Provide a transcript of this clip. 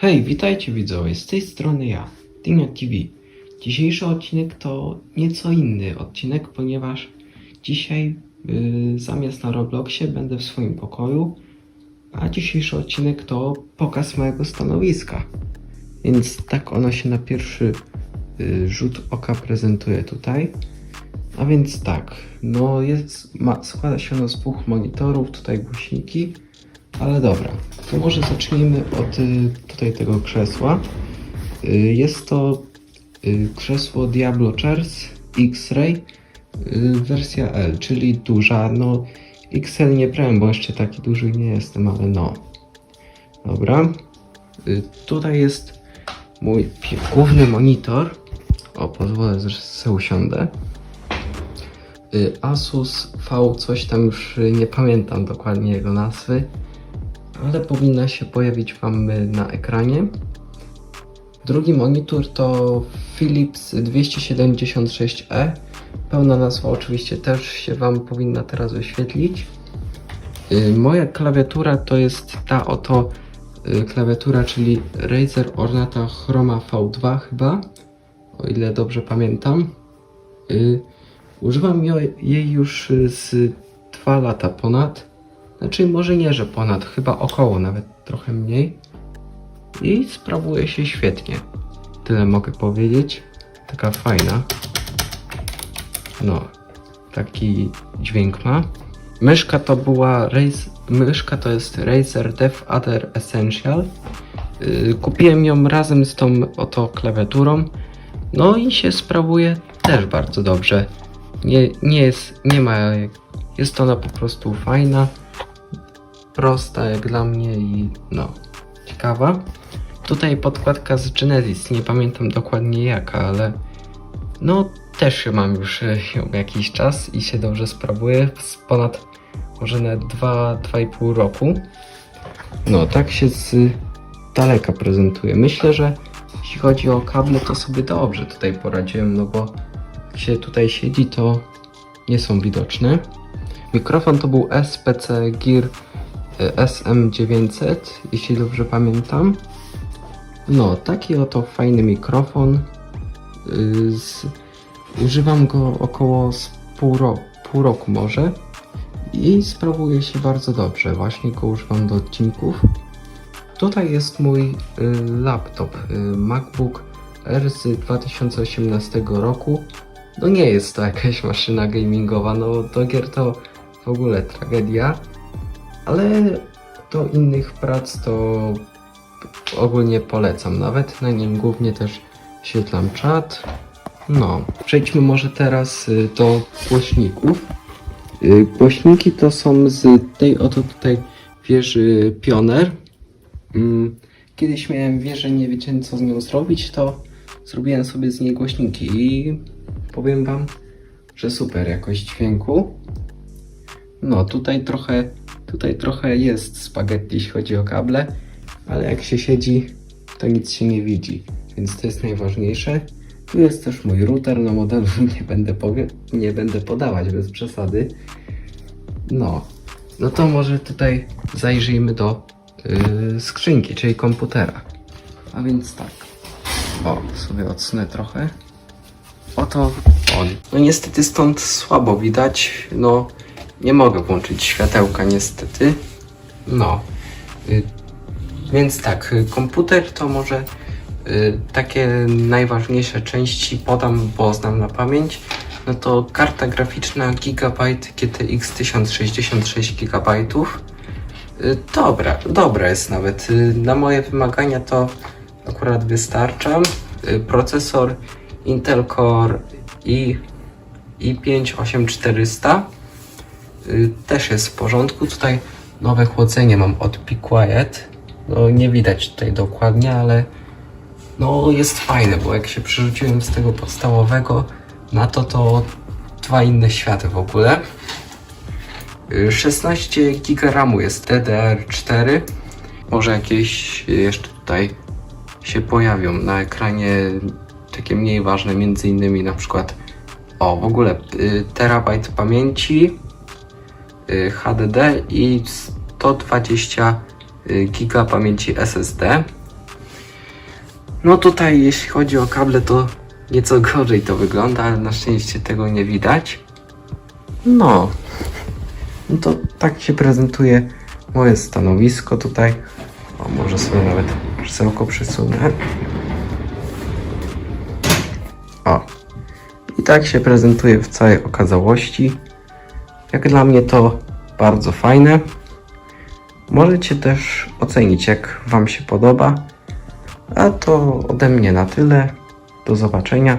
Hej, witajcie widzowie, z tej strony ja, Dino TV. Dzisiejszy odcinek to nieco inny odcinek, ponieważ dzisiaj yy, zamiast na Robloxie będę w swoim pokoju, a dzisiejszy odcinek to pokaz mojego stanowiska. Więc tak ono się na pierwszy yy, rzut oka prezentuje tutaj. A więc tak, no jest, ma, składa się ono z dwóch monitorów, tutaj głośniki, ale dobra, to może zacznijmy od y, tutaj tego krzesła. Y, jest to y, krzesło Diablo Chairs X-Ray wersja L, czyli duża. No XL nie brałem, bo jeszcze taki duży nie jestem, ale no. Dobra. Tutaj jest mój główny monitor. O, pozwolę, że sobie usiądę. Asus V coś tam już nie pamiętam dokładnie jego nazwy ale powinna się pojawić Wam na ekranie. Drugi monitor to Philips 276E. Pełna nazwa oczywiście też się Wam powinna teraz wyświetlić. Y, Moja klawiatura to jest ta oto y, klawiatura, czyli Razer Ornata Chroma V2 chyba, o ile dobrze pamiętam. Y, Używam jej już z 2 lata ponad. Znaczy, może nie, że ponad, chyba około, nawet trochę mniej. I sprawuje się świetnie. Tyle mogę powiedzieć. Taka fajna. No, taki dźwięk ma. Myszka to była Razer, myszka to jest Razer Dev Adder Essential. Yy, kupiłem ją razem z tą oto klawiaturą. No i się sprawuje też bardzo dobrze. Nie, nie jest, nie ma, jest ona po prostu fajna prosta jak dla mnie i no, ciekawa. Tutaj podkładka z Genesis, nie pamiętam dokładnie jaka, ale no też mam już e, ją jakiś czas i się dobrze sprawuje, z ponad może nawet 2-2,5 roku. No, tak się z daleka prezentuje. Myślę, że jeśli chodzi o kable, to sobie dobrze tutaj poradziłem, no bo jak się tutaj siedzi, to nie są widoczne. Mikrofon to był SPC Gear SM900, jeśli dobrze pamiętam. No, taki oto fajny mikrofon. Yy, Z, używam go około pół, ro, pół roku może i sprawuje się bardzo dobrze. Właśnie go używam do odcinków. Tutaj jest mój y, laptop y, MacBook R z 2018 roku. No nie jest to jakaś maszyna gamingowa, no do gier to w ogóle tragedia ale do innych prac to ogólnie polecam. Nawet na nim głównie też świetlam czat. No, przejdźmy może teraz y, do głośników. Y, Głośniki to są z tej oto tutaj wieży Pioner. Mm, Kiedyś miałem wieżę, nie wiedziałem co z nią zrobić, to zrobiłem sobie z niej głośniki i powiem wam, że super jakość dźwięku. No, tutaj trochę, tutaj trochę jest spaghetti, jeśli chodzi o kable, ale jak się siedzi, to nic się nie widzi, więc to jest najważniejsze. Tu jest też mój router, no modelu nie będę, nie będę podawać bez przesady. No, no to może tutaj zajrzyjmy do yy, skrzynki, czyli komputera. A więc tak. O, sobie odsunę trochę. Oto on. No niestety stąd słabo widać. No, nie mogę włączyć światełka niestety. No. Y, więc tak, y, komputer to może y, takie najważniejsze części podam, bo znam na pamięć. No to karta graficzna Gigabyte GTX 1066 GB. Dobra, dobra jest nawet. Na moje wymagania to akurat wystarcza. Procesor Intel Core i i5 8400 y, też jest w porządku. Tutaj nowe chłodzenie mam od Be Quiet. No nie widać tutaj dokładnie, ale no jest fajne, bo jak się przerzuciłem z tego podstawowego na to, to dwa inne światy w ogóle. Y, 16 GB RAMu jest DDR4. Może jakieś y, jeszcze tutaj się pojawią na ekranie takie mniej ważne, między innymi na przykład o w ogóle y, terabajt pamięci y, HDD i 120 y, giga pamięci SSD. No tutaj jeśli chodzi o kable to nieco gorzej to wygląda, ale na szczęście tego nie widać. No. No to tak się prezentuje moje stanowisko tutaj. O, może sobie nawet krzesełko przesunę. O. I tak się prezentuje w całej okazałości. Jak dla mnie to bardzo fajne. Możecie też ocenić, jak Wam się podoba. A to ode mnie na tyle. Do zobaczenia.